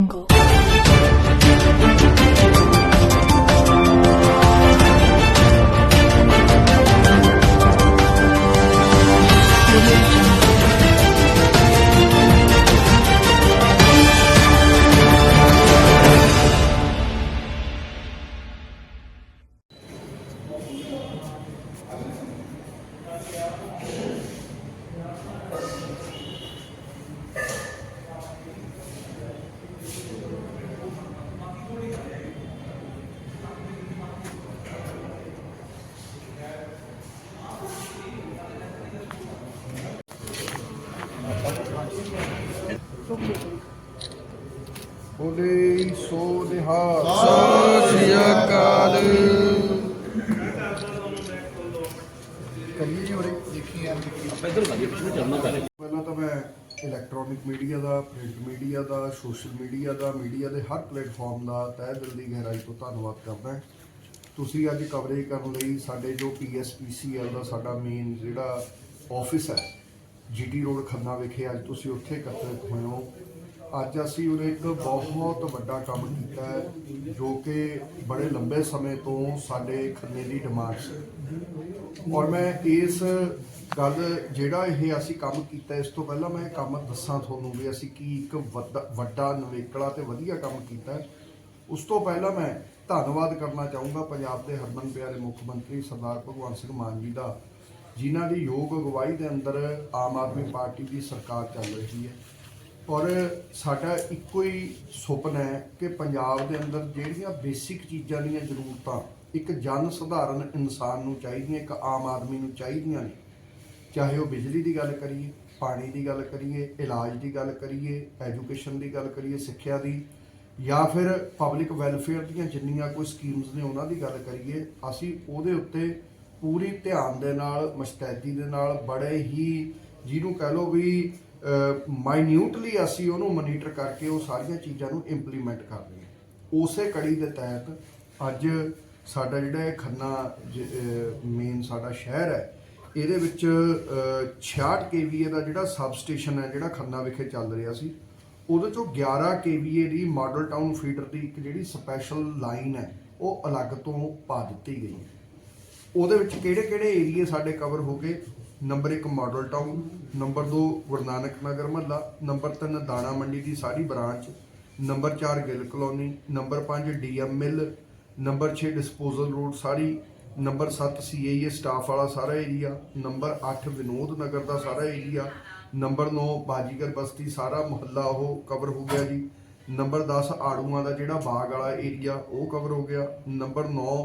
angle ਬੋਲੇ ਸੋ ਸਤਿ ਸ੍ਰੀ ਅਕਾਲ ਦੇਖੀ ਯਾਰ ਪਹਿਲਾਂ ਤਾਂ ਮੈਂ ਇਲੈਕਟ੍ਰੋਨਿਕ ਮੀਡੀਆ ਦਾ ਪ੍ਰਿੰਟ ਮੀਡੀਆ ਦਾ ਸੋਸ਼ਲ ਮੀਡੀਆ ਦਾ ਮੀਡੀਆ ਦੇ ਹਰ ਪਲੇਟਫਾਰਮ ਦਾ ਤਹਿ ਦਿਲ ਦੀ ਗਹਿਰਾਈ ਤੋਂ ਧੰਨਵਾਦ ਕਰਦਾ ਹਾਂ। ਤੁਸੀਂ ਅੱਜ ਕਵਰੇਜ ਕਰਨ ਲਈ ਸਾਡੇ ਜੋ ਪੀਐਸਪੀਸੀਐਲ ਦਾ ਸਾਡਾ ਮੇਨ ਜਿਹੜਾ ਆਫਿਸ ਹੈ ਜੀਟੀ ਰੋਡ ਖੰਨਾ ਵਿਖੇ ਅੱਜ ਤੁਸੀਂ ਉੱਥੇ ਇਕੱਤਰਿਤ ਹੋਏ ਹੋ। ਅੱਜ ਅਸੀਂ ਉਹਨੇ ਇੱਕ ਬਹੁਤ ਵੱਡਾ ਕੰਮ ਕੀਤਾ ਹੈ, ਜੋ ਕਿ ਬੜੇ ਲੰਬੇ ਸਮੇਂ ਤੋਂ ਸਾਡੇ ਖੰਨੇ ਦੀ ਡਿਮਾਂਡ ਸੀ। ਔਰ ਮੈਂ ਇਸ ਗੱਲ, ਜਿਹੜਾ ਇਹ ਅਸੀਂ ਕੰਮ ਕੀਤਾ, ਇਸ ਤੋਂ ਪਹਿਲਾਂ ਮੈਂ ਕੰਮ ਦੱਸਾਂ ਤੁਹਾਨੂੰ ਵੀ ਅਸੀਂ ਕੀ ਇੱਕ ਵੱਡਾ- ਵੱਡਾ ਨਵੇਕਲਾ ਤੇ ਵਧੀਆ ਕੰਮ ਕੀਤਾ ਉਸ ਤੋਂ ਪਹਿਲਾਂ ਮੈਂ ਧੰਨਵਾਦ ਕਰਨਾ ਚਾਹੂੰਗਾ ਪੰਜਾਬ ਦੇ ਹਰਮਨ ਪਿਆਰੇ ਮੁੱਖ ਮੰਤਰੀ ਸਰਦਾਰ ਭਗਵੰਤ ਸਿੰਘ ਮਾਨ ਜੀ ਦਾ ਜਿਨ੍ਹਾਂ ਦੀ ਯੋਗ ਅਗਵਾਈ ਦੇ ਅੰਦਰ ਆਮ ਆਦਮੀ ਪਾਰਟੀ ਦੀ ਸਰਕਾਰ ਚੱਲ ਰਹੀ ਹੈ। ਔਰ ਸਾਡਾ ਇੱਕੋ ਹੀ ਸੁਪਨਾ ਹੈ ਕਿ ਪੰਜਾਬ ਦੇ ਅੰਦਰ ਜਿਹੜੀਆਂ ਬੇਸਿਕ ਚੀਜ਼ਾਂ ਦੀਆਂ ਜ਼ਰੂਰਤਾਂ ਇੱਕ ਜਨ ਸਧਾਰਨ ਇਨਸਾਨ ਨੂੰ ਚਾਹੀਦੀਆਂ, ਇੱਕ ਆਮ ਆਦਮੀ ਨੂੰ ਚਾਹੀਦੀਆਂ ਨੇ, ਚਾਹੇ ਉਹ ਬਿਜਲੀ ਦੀ ਗੱਲ ਕਰੀਏ, ਪਾਣੀ ਦੀ ਗੱਲ ਕਰੀਏ, ਇਲਾਜ ਦੀ ਗੱਲ ਕਰੀਏ ਐਜੂਕੇਸ਼ਨ ਦੀ ਗੱਲ ਕਰੀਏ, ਸਿੱਖਿਆ ਦੀ, ਜਾਂ ਫਿਰ ਪਬਲਿਕ ਵੈਲਫੇਅਰ ਦੀਆਂ ਜਿੰਨੀਆਂ ਕੋਈ ਸਕੀਮਸ ਨੇ ਉਹਨਾਂ ਦੀ ਗੱਲ ਕਰੀਏ, ਅਸੀਂ ਉਹਦੇ ਉੱਤੇ ਪੂਰੀ ਧਿਆਨ ਦੇ ਨਾਲ ਮਸਤੈਦੀ ਦੇ ਨਾਲ ਬੜੇ ਹੀ ਜਿਹਨੂੰ ਕਹਿ ਲਓ ਵੀ ਮਾਈਨਿਊਟਲੀ ਅਸੀਂ ਉਹਨੂੰ ਮੋਨੀਟਰ ਕਰਕੇ ਉਹ ਸਾਰੀਆਂ ਚੀਜ਼ਾਂ ਨੂੰ ਇੰਪਲੀਮੈਂਟ ਕਰ ਰਹੇ ਹਾਂ। ਉਸੇ ਕੜੀ ਦੇ ਤਹਿਤ ਅੱਜ ਸਾਡਾ ਜਿਹੜਾ ਇਹ ਖੰਨਾ ਮੇਨ ਸਾਡਾ ਸ਼ਹਿਰ ਹੈ ਇਹਦੇ ਵਿੱਚ ਅਹ, 66 ਕੇਵੀਏ ਦਾ ਜਿਹੜਾ ਸਬ ਸਟੇਸ਼ਨ ਹੈ ਜਿਹੜਾ ਖੰਨਾ ਵਿਖੇ ਚੱਲ ਰਿਹਾ ਸੀ ਉਹਦੇ ਚੋਂ 11 ਕੇਵੀਏ ਦੀ ਮਾਡਲ ਟਾਊਨ ਫੀਡਰ ਦੀ ਇੱਕ ਜਿਹੜੀ ਸਪੈਸ਼ਲ ਲਾਈਨ ਹੈ ਉਹ ਅਲੱਗ ਤੋਂ ਪਾ ਦਿੱਤੀ ਗਈ ਹੈ। ਉਹਦੇ ਵਿੱਚ ਕਿਹੜੇ ਕਿਹੜੇ ਏਰੀਏ ਸਾਡੇ ਕਵਰ ਹੋ ਗਏ? Number 1 model town number 2 Guru Nanak Nagar ਮਹੱਲਾ ਨੰਬਰ 3 ਦਾਣਾ ਮੰਡੀ ਦੀ ਸਾਰੀ branch number 4 Gill colony number 5 DM mill number 6 disposal road ਸਾਰੀ ਨੰਬਰ 7 ਸੀਏਏ ਸਟਾਫ ਵਾਲਾ ਸਾਰਾ ਏਰੀਆ ਨੰਬਰ 8 ਵਿਨੋਦ ਨਗਰ ਦਾ ਸਾਰਾ ਏਰੀਆ ਨੰਬਰ 9 ਬਾਜੀਗਰ ਬਸਤੀ ਸਾਰਾ ਮੁਹੱਲਾ ਉਹ ਕਵਰ ਹੋ ਗਿਆ ਜੀ। ਨੰਬਰ 10 ਆੜੂਆਂ ਦਾ ਜਿਹੜਾ ਬਾਗ ਵਾਲਾ ਏਰੀਆ ਉਹ ਕਵਰ ਹੋ ਗਿਆ। ਨੰਬਰ 9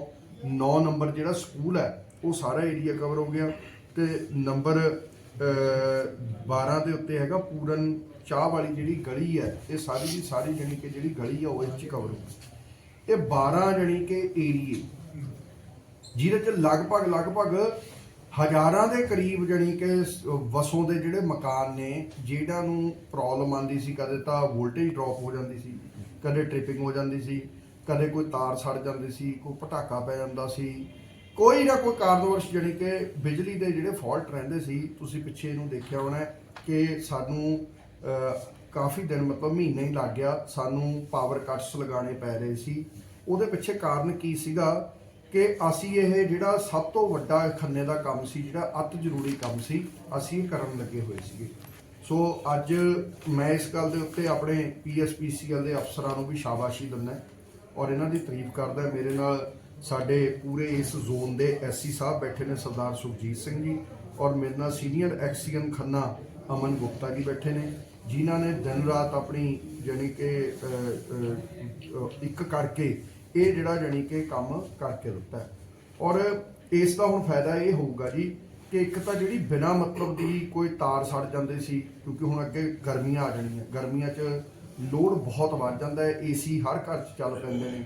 9 ਨੰਬਰ ਜਿਹੜਾ ਸਕੂਲ ਹੈ ਉਹ ਸਾਰਾ ਏਰੀਆ ਕਵਰ ਹੋ ਗਿਆ ਤੇ ਨੰਬਰ ਅਹ, 12 ਦੇ ਉੱਤੇ ਹੈਗਾ ਪੂਰਨ ਚਾਹ ਵਾਲੀ ਜਿਹੜੀ ਗਲੀ ਹੈ ਇਹ ਸਾਰੀ ਦੀ ਸਾਰੀ ਜਾਣੀ ਕਿ ਜਿਹੜੀ ਗਲੀ ਹੈ ਉਹ ਇਹ ਚ ਕਵਰ ਹੋ ਗਈ। ਇਹ 12 ਜਾਣੀ ਕਿ ਏਰੀਏ ਜਿਹਦੇ ਚ ਲਗਭਗ ਲਗਭਗ ਹਜ਼ਾਰਾਂ ਦੇ ਕਰੀਬ ਜਾਣੀ ਕਿ ਵਸੋਂ ਦੇ ਜਿਹੜੇ ਮਕਾਨ ਨੇ ਜਿਹੜਾ ਨੂੰ ਪ੍ਰੋਬਲਮ ਆਂਦੀ ਸੀ ਕਦੇ ਤਾਂ ਵੋਲਟੇਜ ਡ੍ਰੌਪ ਹੋ ਜਾਂਦੀ ਸੀ ਕਦੇ ਟ੍ਰਿਪਿੰਗ ਹੋ ਜਾਂਦੀ ਸੀ ਕਦੇ ਕੋਈ ਤਾਰ ਸੜ ਜਾਂਦੀ ਸੀ, ਕੋਈ ਪਟਾਕਾ ਪੈ ਜਾਂਦਾ ਸੀ। ਕੋਈ ਨਾ ਕੋਈ ਕਾਰਨਵਰਸ਼ ਜਾਣੀ ਕਿ ਬਿਜਲੀ ਦੇ ਜਿਹੜੇ ਫਾਲਟ ਰਹਿੰਦੇ ਸੀ, ਤੁਸੀਂ ਪਿੱਛੇ ਇਹਨੂੰ ਦੇਖਿਆ ਹੋਣਾ ਕਿ ਸਾਨੂੰ ਕਾਫੀ ਦਿਨ ਮਤਲਬ ਮਹੀਨਾ ਹੀ ਲੱਗ ਗਿਆ ਸਾਨੂੰ ਪਾਵਰ ਕੱਟਸ ਲਗਾਉਣੇ ਪੈ ਰਹੇ ਸੀ। ਉਹਦੇ ਪਿੱਛੇ ਕਾਰਨ ਕੀ ਸੀਗਾ ਕਿ ਅਸੀਂ ਇਹ ਜਿਹੜਾ ਸਭ ਤੋਂ ਵੱਡਾ ਖੰਨੇ ਦਾ ਕੰਮ ਸੀ, ਜਿਹੜਾ ਅਤ ਜ਼ਰੂਰੀ ਕੰਮ ਸੀ, ਅਸੀਂ ਇਹ ਕਰਨ ਲੱਗੇ ਹੋਏ ਸੀਗੇ। ਸੋ ਅੱਜ ਮੈਂ ਇਸ ਗੱਲ ਦੇ ਉੱਤੇ ਆਪਣੇ ਪੀਐਸਪੀਸੀਐਲ ਦੇ ਅਫਸਰਾਂ ਨੂੰ ਵੀ ਸ਼ਾਬਾਸ਼ੀ ਦਿੰਦਾ। ਔਰ ਇਹਨਾਂ ਦੀ ਤਾਰੀਫ ਕਰਦਾ ਮੇਰੇ ਨਾਲ ਸਾਡੇ ਪੂਰੇ ਇਸ ਜ਼ੋਨ ਦੇ ਐਸਸੀ ਸਾਹਿਬ ਬੈਠੇ ਨੇ, ਸਰਦਾਰ ਸੁਖਜੀਤ ਸਿੰਘ ਜੀ ਔਰ ਮੇਰੇ ਨਾਲ ਸੀਨੀਅਰ ਐਕਸੀਅਨ ਖੰਨਾ ਅਮਨ ਗੁਪਤਾ ਜੀ ਬੈਠੇ ਨੇ, ਜਿਨ੍ਹਾਂ ਨੇ ਦਿਨ ਰਾਤ ਆਪਣੀ ਜਾਣੀ ਕਿ ਇੱਕ ਕਰਕੇ ਇਹ ਜਿਹੜਾ ਜਾਣੀ ਕਿ ਕੰਮ ਕਰਕੇ ਦਿੱਤਾ ਔਰ ਇਸ ਦਾ ਹੁਣ ਫਾਇਦਾ ਇਹ ਹੋਊਗਾ ਜੀ ਕਿ ਇੱਕ ਤਾਂ ਜਿਹੜੀ ਬਿਨਾ ਮਤਲਬ ਦੀ ਕੋਈ ਤਾਰ ਸੜ ਜਾਂਦੇ ਸੀ, ਕਿਉਂਕਿ ਹੁਣ ਅੱਗੇ ਗਰਮੀਆਂ ਆ ਜਾਣੀਆਂ, ਗਰਮੀਆਂ 'ਚ ਲੋਡ ਬਹੁਤ ਵੱਧ ਜਾਂਦਾ ਹੈ, ਏਸੀ ਹਰ ਘਰ 'ਚ ਚੱਲ ਪੈਂਦੇ ਨੇ।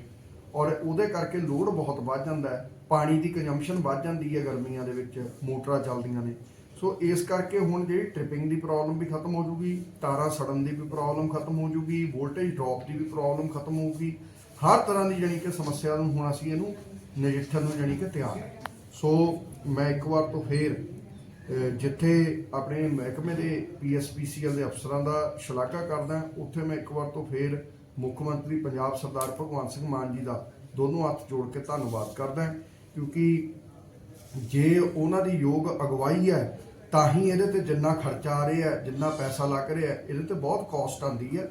ਔਰ ਉਹਦੇ ਕਰਕੇ ਲੋਡ ਬਹੁਤ ਵੱਧ ਜਾਂਦਾ ਹੈ। ਪਾਣੀ ਦੀ ਕੰਜ਼ੰਪਸ਼ਨ ਵੱਧ ਜਾਂਦੀ ਹੈ ਗਰਮੀਆਂ ਦੇ ਵਿੱਚ, ਮੋਟਰਾਂ ਚੱਲਦੀਆਂ ਨੇ। ਸੋ ਇਸ ਕਰਕੇ ਹੁਣ ਜਿਹੜੀ ਟ੍ਰਿਪਿੰਗ ਦੀ ਪ੍ਰੋਬਲਮ ਵੀ ਖਤਮ ਹੋ ਜੂਗੀ, ਤਾਰਾਂ ਸੜਨ ਦੀ ਵੀ ਪ੍ਰੋਬਲਮ ਖਤਮ ਹੋ ਜੂਗੀ ਵੋਲਟੇਜ ਡ੍ਰੌਪ ਦੀ ਵੀ ਪ੍ਰੋਬਲਮ ਖਤਮ ਹੋਊਗੀ। ਹਰ ਤਰ੍ਹਾਂ ਦੀ ਜਾਣੀ ਕਿ ਸਮੱਸਿਆ ਨੂੰ ਹੁਣ ਅਸੀਂ ਇਹਨੂੰ ਨਜਿੱਠਣ ਨੂੰ ਜਾਣੀ ਕਿ ਤਿਆਰ ਸੋ ਮੈਂ ਇੱਕ ਵਾਰ ਤੋਂ ਫੇਰ ਜਿੱਥੇ ਆਪਣੇ ਮਹਿਕਮੇ ਦੇ ਪੀਐਸਪੀਸੀਐਲ ਦੇ ਅਫਸਰਾਂ ਦਾ ਸ਼ਲਾਘਾ ਕਰਦਾ ਉੱਥੇ ਮੈਂ ਇੱਕ ਵਾਰ ਤੋਂ ਫੇਰ ਮੁੱਖ ਮੰਤਰੀ ਪੰਜਾਬ ਸਰਦਾਰ ਭਗਵੰਤ ਸਿੰਘ ਮਾਨ ਜੀ ਦਾ ਦੋਨੋਂ ਹੱਥ ਜੋੜ ਕੇ ਧੰਨਵਾਦ ਕਰਦਾ ਕਿਉਂਕਿ ਜੇ ਉਹਨਾਂ ਦੀ ਯੋਗ ਅਗਵਾਈ ਹੈ, ਤਾਂ ਹੀ ਇਹਦੇ ਤੇ ਜਿੰਨਾ ਖਰਚਾ ਆ ਰਿਹਾ, ਜਿੰਨਾ ਪੈਸਾ ਲੱਗ ਰਿਹਾ, ਇਹਦੇ ਤੇ ਬਹੁਤ ਕਾਸਟ ਆਂਦੀ ਹੈ,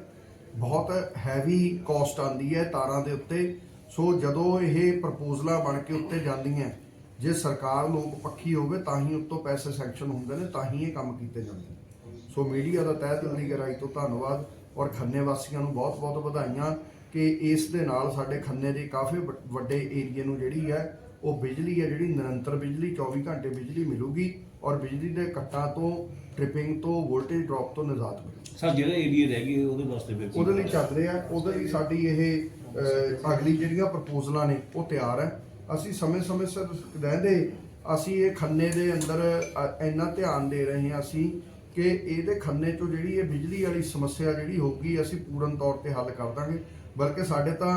ਬਹੁਤ ਹੈਵੀ ਕਾਸਟ ਆਂਦੀ ਹੈ ਤਾਰਾਂ ਦੇ ਉੱਤੇ। ਸੋ ਜਦੋਂ ਇਹ ਪ੍ਰਪੋਜ਼ਲਾਂ ਬਣ ਕੇ ਉੱਤੇ ਜਾਂਦੀਆਂ ਜੇ ਸਰਕਾਰ ਲੋਕ ਪੱਖੀ ਹੋਵੇ ਤਾਂ ਹੀ ਉੱਤੋਂ ਪੈਸੇ ਸੈਂਕਸ਼ਨ ਹੁੰਦੇ ਨੇ ਤਾਂ ਹੀ ਇਹ ਕੰਮ ਕੀਤੇ ਜਾਂਦੇ ਨੇ। ਸੋ ਮੀਡੀਆ ਦਾ ਤਹਿ ਦਿਲ ਦੀ ਗਹਿਰਾਈ ਤੋਂ ਧੰਨਵਾਦ ਔਰ ਖੰਨੇ ਵਾਸੀਆਂ ਨੂੰ ਬਹੁਤ-ਬਹੁਤ ਵਧਾਈਆਂ ਕਿ ਇਸ ਦੇ ਨਾਲ ਸਾਡੇ ਖੰਨੇ ਦੇ ਕਾਫੀ ਵੱਡੇ ਏਰੀਏ ਨੂੰ ਜਿਹੜੀ ਹੈ ਉਹ ਬਿਜਲੀ ਹੈ ਜਿਹੜੀ ਨਿਰੰਤਰ ਬਿਜਲੀ 24 ਘੰਟੇ ਬਿਜਲੀ ਮਿਲੂਗੀ ਔਰ ਬਿਜਲੀ ਦੇ ਕੱਟਾਂ ਤੋਂ ਟ੍ਰਿਪਿੰਗ ਤੋਂ ਵੋਲਟੇਜ ਡ੍ਰੌਪ ਤੋਂ ਨਿਜਾਤ ਮਿਲੇਗੀ ਸਰ ਜਿਹੜਾ ਏਰੀਆ ਰਹਿ ਗਏ ਉਹਦੇ ਵਾਸਤੇ ਫਿਰ ਕੀ ਉਹਦੇ ਲਈ ਚੱਲ ਰਿਹਾ ਉਹਦੇ ਲਈ ਸਾਡੀ ਇਹ ਅਗਲੀ ਜਿਹੜੀਆਂ ਪ੍ਰਪੋਜ਼ਲਾਂ ਨੇ ਉਹ ਤਿਆਰ ਹੈ। ਅਸੀਂ ਸਮੇਂ-ਸਮੇਂ ਸਿਰ ਰਹਿੰਦੇ ਅਸੀਂ ਇਹ ਖੰਨੇ ਦੇ ਅੰਦਰ ਇੰਨਾ ਧਿਆਨ ਦੇ ਰਹੇ ਹਾਂ ਅਸੀਂ ਕਿ ਇਹਦੇ ਖੰਨੇ ਚੋਂ ਜਿਹੜੀ ਇਹ ਬਿਜਲੀ ਵਾਲੀ ਸਮੱਸਿਆ ਜਿਹੜੀ ਹੋਊਗੀ ਅਸੀਂ ਪੂਰਨ ਤੌਰ ਤੇ ਹੱਲ ਕਰ ਦਾਂਗੇ। ਬਲਕਿ ਸਾਡੇ ਤਾਂ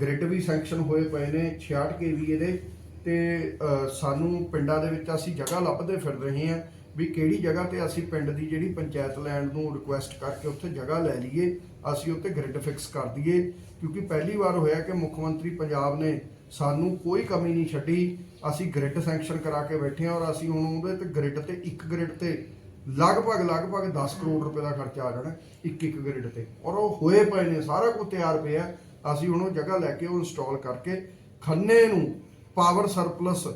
ਗ੍ਰਿਡ ਵੀ ਸੈਂਕਸ਼ਨ ਹੋਏ ਪਏ ਨੇ 66 ਕੇਵੀਏ ਦੇ ਤੇ ਅ, ਸਾਨੂੰ ਪਿੰਡਾਂ ਦੇ ਵਿੱਚ ਅਸੀਂ ਜਗ੍ਹਾ ਲੱਭਦੇ ਫਿਰ ਰਹੇ ਹਾਂ ਵੀ ਕਿਹੜੀ ਜਗ੍ਹਾ ਤੇ ਅਸੀਂ ਪਿੰਡ ਦੀ ਜਿਹੜੀ ਪੰਚਾਇਤ ਲੈਂਡ ਨੂੰ ਰਿਕੁਐਸਟ ਕਰਕੇ ਉੱਥੇ ਜਗ੍ਹਾ ਲੈ ਲਈਏ ਅਸੀਂ ਉੱਥੇ ਗ੍ਰਿਡ ਫਿਕਸ ਕਰ ਦਈਏ। ਕਿਉਂਕਿ ਪਹਿਲੀ ਵਾਰ ਹੋਇਆ ਕਿ ਮੁੱਖ ਮੰਤਰੀ ਪੰਜਾਬ ਨੇ ਸਾਨੂੰ ਕੋਈ ਕਮੀ ਨਹੀਂ ਛੱਡੀ। ਅਸੀਂ ਗ੍ਰਿਡ ਸੈਂਕਸ਼ਨ ਕਰਾ ਕੇ ਬੈਠੇ ਹਾਂ ਔਰ ਅਸੀਂ ਹੁਣ ਉਹਦੇ ਤੇ ਗ੍ਰਿਡ ਤੇ ਇੱਕ ਗ੍ਰਿਡ ਤੇ ਲਗਭਗ ਲਗਭਗ 10 ਕਰੋੜ ਰੁਪਏ ਦਾ ਖਰਚਾ ਆ ਜਾਣਾ ਇੱਕ ਇੱਕ ਗ੍ਰਿਡ ਤੇ। ਔਰ ਉਹ ਹੋਏ ਪਏ ਨੇ, ਸਾਰਾ ਕੁਝ ਤਿਆਰ ਪਿਆ। ਅਸੀਂ ਹੁਣ ਉਹ ਜਗ੍ਹਾ ਲੈ ਕੇ ਉਹ ਇੰਸਟਾਲ ਕਰਕੇ ਖੰਨੇ ਨੂੰ ਪਾਵਰ ਸਰਪਲਸ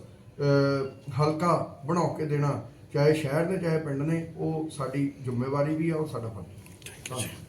ਹਲਕਾ ਬਣਾ ਕੇ ਦੇਣਾ, ਚਾਹੇ ਸ਼ਹਿਰ ਨੇ ਚਾਹੇ ਪਿੰਡ ਨੇ, ਉਹ ਸਾਡੀ ਜ਼ਿੰਮੇਵਾਰੀ ਵੀ ਆ, ਉਹ ਸਾਡਾ ਫਰਜ਼। ਹੈ